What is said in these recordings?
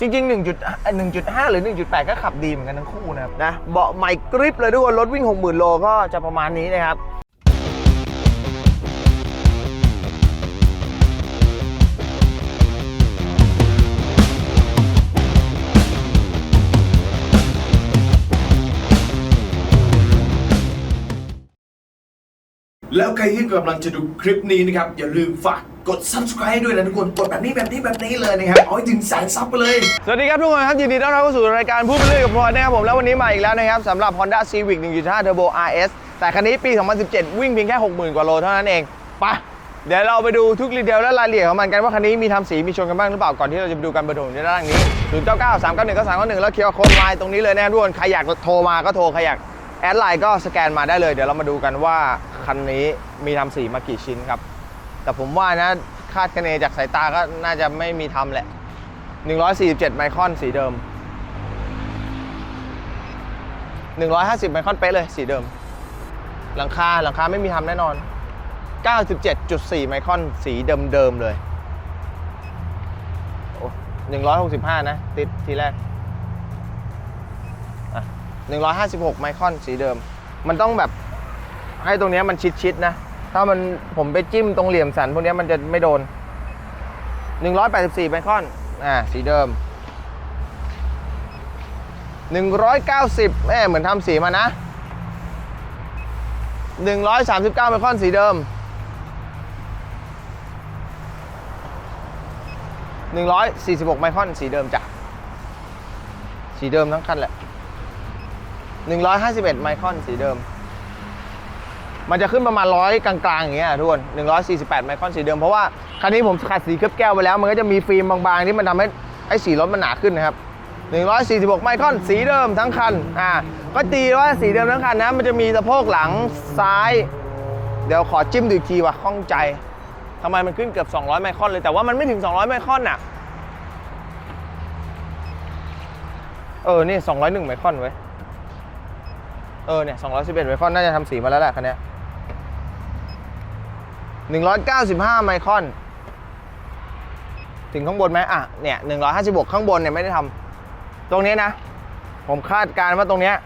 จริง ๆ 1 1.5 หรือ 1.8 ก็ขับดีเหมือนกันทั้งคู่นะครับนะเบาะใหม่กริปเลยทุกคนรถวิ่ง 60,000 โลก็จะประมาณนี้นะครับ แล้วใครที่กำลังจะดูคลิปนี้นะครับ อย่าลืมฝากกด subscribe ด้วยนะทุกคน กดแบบนี้แบบนี้แบบนี้เลยนะครับ เอาให้ถึงแสนซับไปเลย สวัสดีครับทุกคนครับ ยินดีต้อนรับเข้าสู่รายการพูดไปเรื่อยกับพลอยนะครับผม แล้ววันนี้มาอีกแล้วนะครับสำหรับ Honda Civic 1.5 Turbo RS แต่คันนี้ปี 2017 วิ่งเพียงแค่ 60,000 กว่าโลเท่านั้นเองไปะเดี๋ยวเราไปดูทุกรีเทลและรายละเอียดของมันกันว่าคันนี้มีทำสีมีชนกันบ้างหรือเปล่าก่อนที่เราจะไปดูกันเบอร์โทรอยู่ด้านล่างนี้0 9 9 3 9 1 9 3 9 1แล้วเคียร์โค้ดไลน์ตรงนี้เลยนะทุกคนใครอยากโทรมาก็โทรใครอยากแอดไลน์ก็สแกนมาได้เลยเดี๋ยวเรามาดูกันว่า คันนี้มีทำสีมากี่ชิ้นครับ แต่ผมว่านะคาดคะเนจากสายตาก็น่าจะไม่มีทำแหละ 147 ไมครอนสีเดิม 150 ไมครอนเป๊ะเลยสีเดิม หลังคาหลังคาไม่มีทำแน่นอน 97.4 ไมครอนสีเดิมๆเลยโอ้165นะ ติดทีแรกอะ156ไมครอนสีเดิม มันต้องแบบ ให้ตรงนี้มันชิดๆนะ ถ้ามันผมไปจิ้มตรงเหลี่ยมสันพวกนี้มันจะไม่โดน 184ไมครอน อ่า สีเดิม 190แม่เหมือนทำสีมานะ 139ไมครอนสีเดิม 146ไมครอนสีเดิมจ้ะ สีเดิมทั้งคันแหละ 151ไมครอนสีเดิม มันจะขึ้นประมาณร้อยกลางๆอย่างเงี้ยทุกคน148 ไมครอนสีเดิม เพราะว่าคันนี้ผมขัดสีเคลือบแก้วไปแล้ว มันก็จะมีฟิล์มบางๆ ที่มันทำให้ไอ้สีรถมันหนาขึ้นนะครับ146 ไมครอนสีเดิมทั้งคันอ่าก็ตีว่าสีเดิมทั้งคันนะมันจะมีสะโพกหลังซ้าย เดี๋ยวขอจิ้มดูอีกทีว่ะข้องใจทำไมมันขึ้นเกือบ 200 ไมครอนเลยแต่ว่ามันไม่ถึง 200 ไมครอนน่ะเออ นี่ 201 ไมครอนเว้ย เออ เนี่ย 211 ไมครอน น่าจะทำสีมาแล้วแหละคันนี้ 195 ไมครอน ถึงข้างบนไหมอะ เนี่ย 156 ข้างบนเนี่ยไม่ได้ทำตรงนี้นะ ผมคาดการณ์ว่าตรงเนี้ย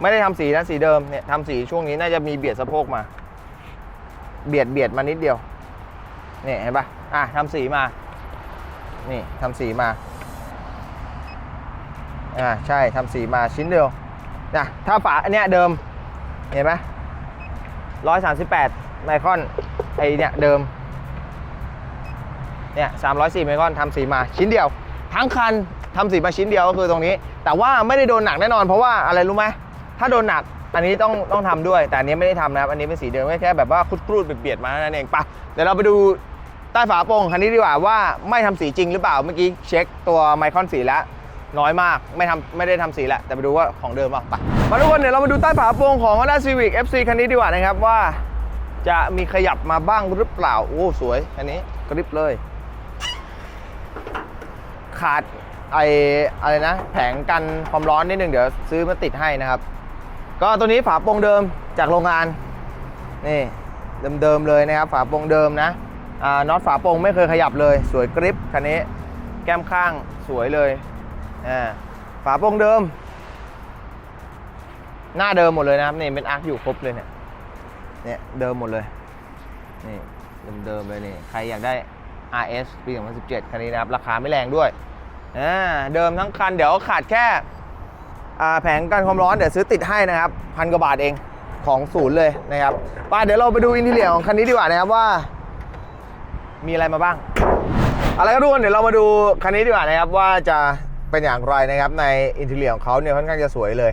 ไม่ได้ทำสีนะสีเดิมเนี่ยทำสีช่วงนี้น่าจะมีเบียดสะโพกมา เบียดเบียดมานิดเดียวนี่เห็นปะอะทำสีมา นี่ทำสีมา อ่าใช่ทำสีมาชิ้นเดียวนะถ้าฝาอันเนี้ยเดิม เห็นไหมร้อยสามสิบแปดไมครอน ไอเนี่ยเดิมเนี่ยสามร้อยสี่ไมคอนทำสีมาชิ้นเดียว ทั้งคันทำสีมาชิ้นเดียวก็คือตรงนี้ แต่ว่าไม่ได้โดนหนักแน่นอนเพราะว่าอะไรรู้ไหมถ้าโดนหนักอันนี้ต้องต้องทำด้วย แต่อันนี้ไม่ได้ทำนะครับ อันนี้เป็นสีเดิมแค่แบบว่าคุดครูดเบียดๆมานั่นเองปะเดี๋ยวเราไปดูใต้ฝาโปร่งคันนี้ดีกว่าว่าไม่ทำสีจริงหรือเปล่าเมื่อกี้เช็คตัวไมคอนสีแล้วน้อยมากไม่ทำไม่ได้ทำสีแหละแต่ไปดูว่าของเดิมเปล่าไปมาทุกคนเดี๋ยวเรามาดูใต้ฝาโปร่งของ Honda Civic FC คันนี้ดีกว่านะครับว่า จะมีขยับมาบ้างหรือเปล่า โอ้ สวย อันนี้กริบเลย ขาดไออะไรนะ แผงกันความร้อนนิดนึง เดี๋ยวซื้อมาติดให้นะครับ ก็ตัวนี้ฝาโปร่งเดิมจากโรงงาน นี่เดิมๆเลยนะครับ ฝาโปร่งเดิมนะน็อตฝาโปร่งไม่เคยขยับเลย สวยกริบคันนี้ แก้มข้างสวยเลยฝาโปร่งเดิม หน้าเดิมหมดเลยนะครับนี่เป็นอาร์คอยู่ครบเลยเนี่ย เนี่ยเดิมหมดเลย นี่เดิมๆเลยนี่ ใครอยากได้ RS ปี 2017 คันนี้นะครับ ราคาไม่แรงด้วยอ่าเดิมทั้งคันเดี๋ยวขาดแค่อ่าแผงกันความร้อนเดี๋ยวซื้อติดให้นะครับพันกว่าบาทเองของศูนย์เลยนะครับไปเดี๋ยวเราไปดูอินทีเลียของคันนี้ดีกว่านะครับว่า มีอะไรมาบ้างอะครับทุกคนเดี๋ยวเรามาดูคันนี้ดีกว่านะครับว่าจะเป็นอย่างไรนะครับในอินทีเลียของเขาเนี่ยค่อนข้างจะสวยเลย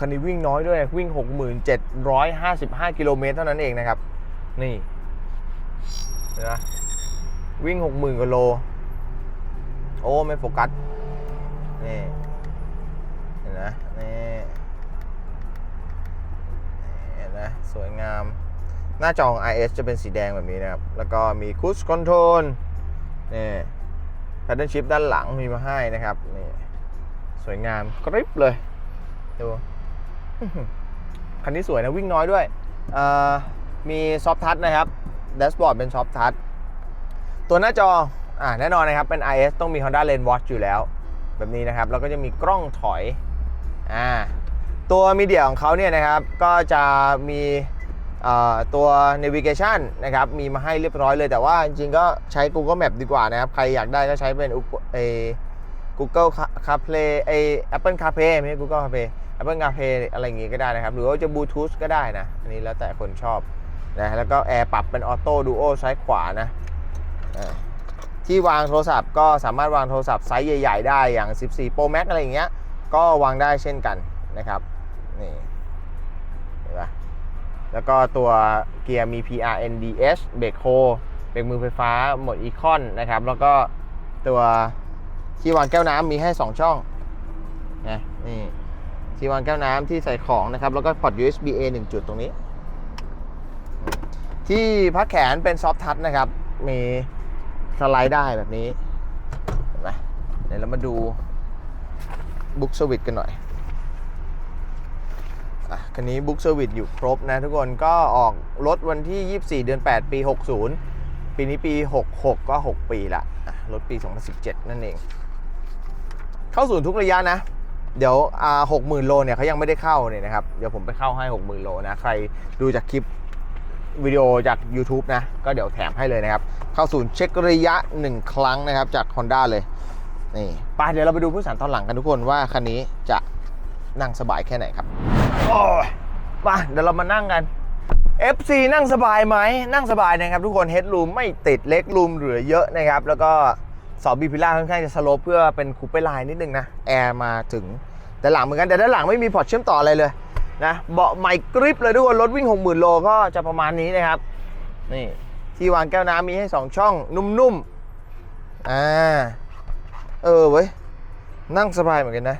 คันนี้วิ่งน้อยด้วยวิ่ง 6755 กิโลเมตรเท่านั้นเองนะครับ นี่เห็นไหมวิ่ง 60,000กว่าโล โอ้ไม่โฟกัส นี่เห็นไหมนี่เห็นไหมสวยงาม หน้าจอของ IS จะเป็นสีแดงแบบนี้นะครับ แล้วก็มีคูสคอนโทรลนี่แพดเดิลชิพด้านหลังมีมาให้นะครับ นี่ สวยงามกริบเลย ดู คันนี้สวยนะวิ่งน้อยด้วย มีซอฟทัชนะครับแดชบอร์ดเป็นซอฟทัชตัวหน้าจออาแน่นอนนะครับ เป็น IS ต้องมี Honda Lane Watch อยู่แล้ว แบบนี้นะครับ แล้วก็จะมีกล้องถอยอตัวมีเดียของเขาเนี่ยนะครับ ก็จะมีตัว navigation นะครับ มีมาให้เรียบร้อยเลย แต่ว่าจริงๆก็ใช้ Google Map ดีกว่านะครับ ใครอยากได้ก็ใช้เป็นเอ Google CarPlay ไอ Apple CarPlay ไม่ใช่ Google CarPlay Apple CarPlay อะไรอย่างงี้ก็ได้นะครับ หรือว่าจะ Bluetooth ก็ได้นะ อันนี้แล้วแต่คนชอบนะแล้วก็แอร์ปรับเป็นออโต้ดูโอซ้ายขวานะที่วางโทรศัพท์ก็สามารถวางโทรศัพท์ไซส์ใหญ่ ๆ ได้อย่าง 14 Pro Max อะไรอย่างเงี้ยก็วางได้เช่นกันนะครับนี่เห็นปะแล้วก็ตัวเกียร์มี PRNDS เบรกโฮเบรกมือไฟฟ้าหมดอีคอนนะครับ แล้วก็ตัวที่วางแก้วน้ำมีให้ 2 ช่องนะนี่ ที่วางแก้วน้ำที่ใส่ของนะครับ แล้วก็พอร์ต USB A 1 จุดตรงนี้ ที่พักแขนเป็นซอฟทัชนะครับ มีสไลด์ได้แบบนี้เห็นไหมเดี๋ยวเรามาดูบุ๊กสวิตกันหน่อยอะคันนี้บุ๊กสวิตอยู่ครบนะทุกคนก็ออกรถวันที่ 24 เดือน 8 ปี 60 ปีนี้ปี 66 ก็ 6 ปีละอะรถปี 2017 นั่นเอง เข้าศูนย์ทุกระยะนะ เดี๋ยวอ่า60,000โลเนี่ยเขายังไม่ได้เข้าเนี่ยนะครับ เดี๋ยวผมไปเข้าให้60,000โลนะ ใครดูจากคลิปวิดีโอจาก YouTube นะ ก็เดี๋ยวแถมให้เลยนะครับ เข้าศูนย์เช็คระยะ 1 ครั้งนะครับ จาก Honda เลย นี่ไปเดี๋ยวเราไปดูผู้สารตอนหลังกันทุกคนว่าคันนี้จะนั่งสบายแค่ไหนครับ โอ้ยมาเดี๋ยวเรามานั่งกัน FC นั่งสบายไหมนั่งสบายนะครับ ทุกคนเฮดรูมไม่ติดเล็กรูมเหลือเยอะนะครับ แล้วก็สอบบีพิล่าค่อนข้างจะสโลปเพื่อเป็นคูเป้ไลน์นิดนึงนะ แอร์มาถึง แต่หลังเหมือนกันแต่ด้านหลังไม่มีพอร์ตเชื่อมต่ออะไรเลยนะเบาะใหม่กริปเลยทุกคนรถวิ่ง 60,000 โลก็จะประมาณนี้นะครับนี่ที่วางแก้วน้ำมีให้ 2 ช่องนุ่มๆอ่าเออเว้ยนั่งสบายเหมือนกันนะ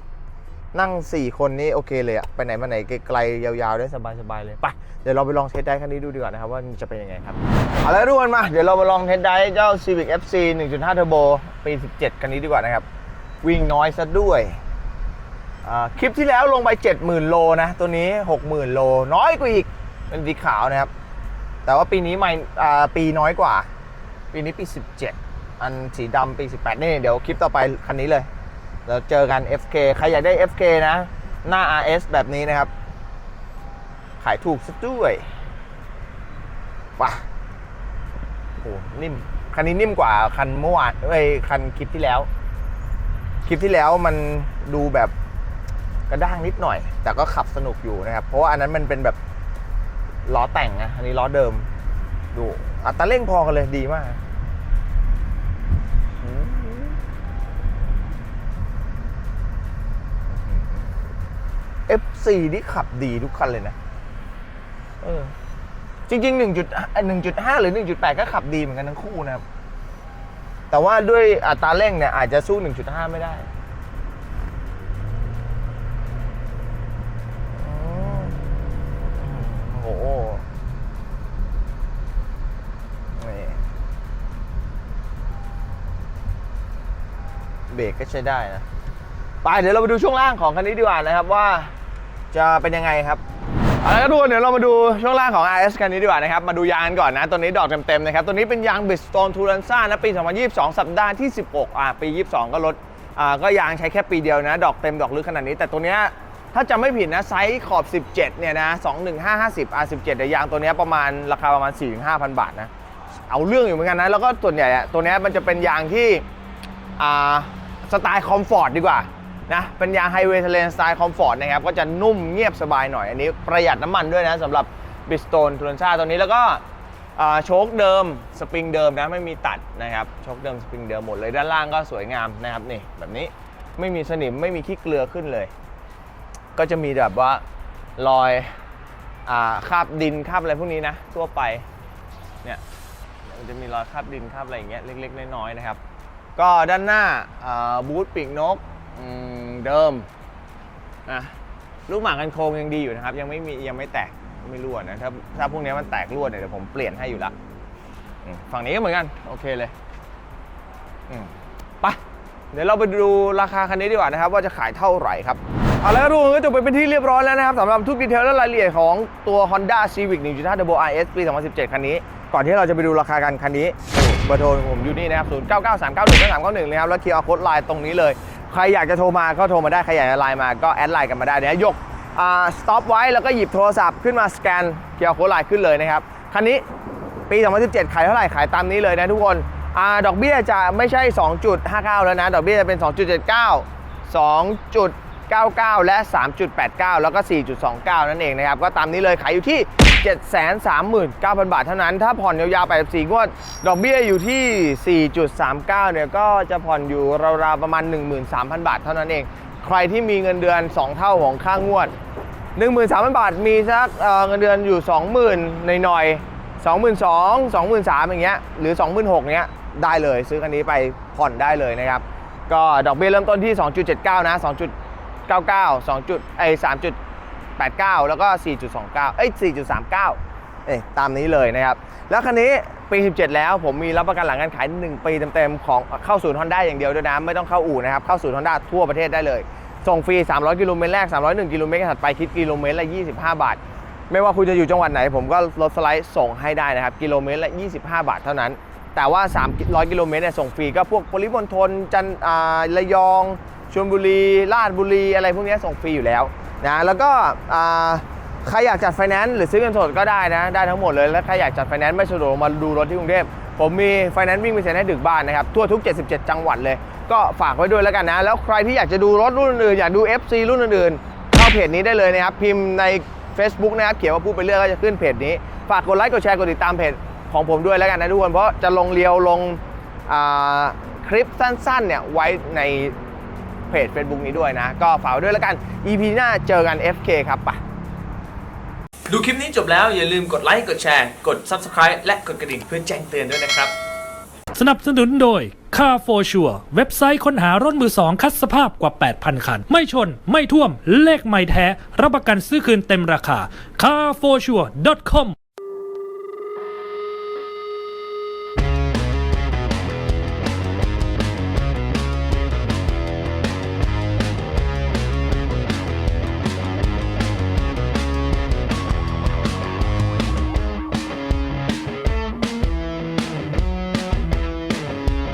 นั่ง 4 คนนี้โอเคเลยอะไปไหนมาไหนไกลๆยาวๆได้สบายๆเลยไปเดี๋ยวเราไปลองเทสได้คันนี้ดูดีกว่านะครับว่ามันจะเป็นยังไงครับเอาละทุกคนมาเดี๋ยวเรามาลองเทสได้เจ้า Civic FC 1.5 Turbo ปี 17 คันนี้ดีกว่านะครับวิ่งน้อยซะด้วย คลิปที่แล้วลงไป 70,000 โลนะ ตัวนี้ 60,000 โล น้อยกว่าอีก เป็นสีขาวนะครับ แต่ว่าปีนี้ไม่ปีน้อยกว่า ปีนี้ปี 17 อันสีดำปี 18 นี่ เดี๋ยวคลิปต่อไปคันนี้เลยเราเจอกัน FK ใครอยากได้ FK นะ หน้า RS แบบนี้นะครับ ขายถูกซะด้วยว้าโอ้นิ่ม คันนี้นิ่มกว่าคันเมื่อวานเอ้ยคันคลิปที่แล้ว คลิปที่แล้วมันดูแบบ กระด้างนิดหน่อย แต่ก็ขับสนุกอยู่นะครับ เพราะว่าอันนั้นมันเป็นแบบล้อแต่งนะอันนี้ล้อเดิม ดูอัตราเร่งพอกันเลยดีมากอืม F4 นี่ขับดีทุกคันเลยนะ เออ จริงๆ1.1 1.5หรือ1.8ก็ขับดีเหมือนกันทั้งคู่นะครับ แต่ว่าด้วยอัตราเร่งเนี่ยอาจจะสู้1.5ไม่ได้ หนี่เบรกก็ใช้ได้นะ ไปเดี๋ยวเราไปดูช่วงล่างของคันนี้ดีกว่านะครับว่าจะเป็นยังไงครับเอาละครับทุกคนเดี๋ยวเรามาดูช่วงล่างของ RS คันนี้ดีกว่านะครับ มาดูยางก่อนนะ ตัวนี้ดอกเต็มๆนะครับ ตัวนี้เป็นยาง Bridgestone Turanza นะปี 2022 สัปดาห์ที่ 16 อ่าปี 22 ก็ลดอ่าก็ยางใช้แค่ปีเดียวนะ ดอกเต็มดอกลึกขนาดนี้ แต่ตัวเนี้ย ถ้าจำไม่ผิดนะไซส์ขอบ 17 เนี่ยนะ21550 R17 แต่ยางตัวนี้ประมาณราคาประมาณ 4-5,000 บาทนะ เอาเรื่องอยู่เหมือนกันนะ แล้วก็ส่วนใหญ่ตัวนี้มันจะเป็นยางที่สไตล์คอมฟอร์ตดีกว่านะเป็นยางไฮเวย์เทเลนสไตล์คอมฟอร์ตนะครับ ก็จะนุ่มเงียบสบายหน่อย อันนี้ประหยัดน้ำมันด้วยนะสำหรับบิสโตนทูร n นชาตัวนี้แล้วก็โชคเดิมสปริงเดิมนะไม่มีตัดนะครับโชคเดิมสปริงเดิมหมดเลยด้านล่างก็สวยงามนะครับนี่แบบนี้ไม่มีสนิมไม่มีขี้เกลือขึ้นเลย ก็จะมีแบบว่ารอยอ่าคราบดินคราบอะไรพวกนี้นะ ทั่วไปเนี่ยมันจะมีรอยคราบดินคราบอะไรอย่างเงี้ยเล็กๆน้อยๆนะครับ ก็ด้านหน้าบูธปีกนกเดิมนะลูกหมากกันโครงยังดีอยู่นะครับ ยังไม่มียังไม่แตกไม่รั่วนะถ้าถ้าพวกนี้มันแตกรั่วเนี่ยเดี๋ยวผมเปลี่ยนให้อยู่ละฝั่งนี้ก็เหมือนกัน โอเคเลยไปเดี๋ยวเราไปดูราคาคันนี้ดีกว่านะครับ ว่าจะขายเท่าไหร่ครับ เอาแล้วทุกคนก็จบไปเป็นที่เรียบร้อยแล้วนะครับสำหรับทุกดีเทลและรายละเอียดของตัว Honda Civic 1.5 Turbo RS ปี 2017 คันนี้ ก่อนที่เราจะไปดูราคากันคันนี้เบอร์โทรของผมอยู่นี่นะครับ 0 9 9 3 9 1 3 9 1นะครับ แล้วคีย์อาร์โค้ดไลน์ตรงนี้เลย ใครอยากจะโทรมาก็โทรมาได้ ใครอยากจะไลน์มาก็แอดไลน์กันมาได้เดี๋ยวยกอ่าสต็อปไว้แล้วก็หยิบโทรศัพท์ขึ้นมาสแกนคีย์อาร์โค้ดไลน์ขึ้นเลยนะครับ คันนี้ปี 2017 ขายเท่าไหร่ ขายตามนี้เลยนะทุกคนอ่าดอกเบี้ยจะไม่ใช่ 2.59 แล้วนะ ดอกเบี้ยจะเป็น 2.79 2.99 และ 3.89 แล้วก็ 4.29 นั่นเองนะครับ ก็ตามนี้เลยขายอยู่ที่ 739,000 บาทเท่านั้น ถ้าผ่อนยาวๆไป4งวด ดอกเบี้ยอยู่ที่ 4.39 เนี่ยก็จะผ่อนอยู่ราวๆประมาณ 13,000 บาทเท่านั้นเอง ใครที่มีเงินเดือน 2 เท่าของค่างวด 13,000 บาทมีสักเเงินเดือนอยู่ 20,000ในหน่อยๆ22,000 23,000อย่างเงี้ยหรือ 26,000เงี้ยได้เลยซื้อคันนี้ไปผ่อนได้เลยนะครับก็ดอกเบี้ยเริ่มต้นที่ 2.79 นะ 99 2จุดไอ้3.89 แล้วก็ 4.29 เอ้ย 4.39 เอ้ยตามนี้เลยนะครับ แล้วคันนี้ปี 17 แล้วผมมีรับประกันหลังการขาย 1 ปีเต็มๆ ของเข้าศูนย์ Honda อย่างเดียวด้วยนะ ไม่ต้องเข้าอู่นะครับ เข้าศูนย์ Honda ทั่วประเทศได้เลย ส่งฟรี 300 กิโลเมตรแรก 301 กิโลเมตรถัดไปคิดกิโลเมตรละ 25 บาท ไม่ว่าคุณจะอยู่จังหวัดไหน ผมก็ลดสไลด์ส่งให้ได้นะครับ กิโลเมตรละ 25 บาทเท่านั้น แต่ว่า 300 กิโลเมตรเนี่ยส่งฟรีก็พวกปริมณฑลจันทร์ระยอง ชลบุรีราชบุรีอะไรพวกนี้ส่งฟรีอยู่แล้วนะแล้วก็ใครอยากจัดไฟแนนซ์หรือซื้อเงินสดก็ได้นะ ได้ทั้งหมดเลย แล้วใครอยากจัดไฟแนนซ์ไม่สะดวกมาดูรถที่กรุงเทพผมมีไฟแนนซ์วิ่งไปเซ็นให้ถึงบ้านนะครับ ทั่วทุก 77 จังหวัดเลย ก็ฝากไว้ด้วยแล้วกันนะ แล้วใครที่อยากจะดูรถรุ่นอื่น อยากดู FC รุ่นอื่นๆเข้าเพจนี้ได้เลยนะครับ พิมพ์ใน Facebook นะครับ เขียนว่าพูดไปเรื่อยก็จะขึ้นเพจนี้ ฝากกดไลค์ กดแชร์ กดติดตามเพจของผมด้วยแล้วกันนะทุกคน เพราะจะลงเรียวลงคลิปสั้นๆเนี่ยไว้ใน เพจ Facebook นี้ด้วยนะ ก็ฝากไว้ด้วยแล้วกัน EP หน้าเจอกัน FK ครับไปดูคลิปนี้จบแล้วอย่าลืมกดไลค์กดแชร์ กด Subscribe และกดกระดิ่งเพื่อแจ้งเตือนด้วยนะครับ สนับสนุนโดย Car for Sure เว็บไซต์ค้นหารถมือสองคัดสภาพกว่า 8,000 คัน ไม่ชน ไม่ท่วม เลขไม่แท้ รับประกันซื้อคืนเต็มราคา carforsure.com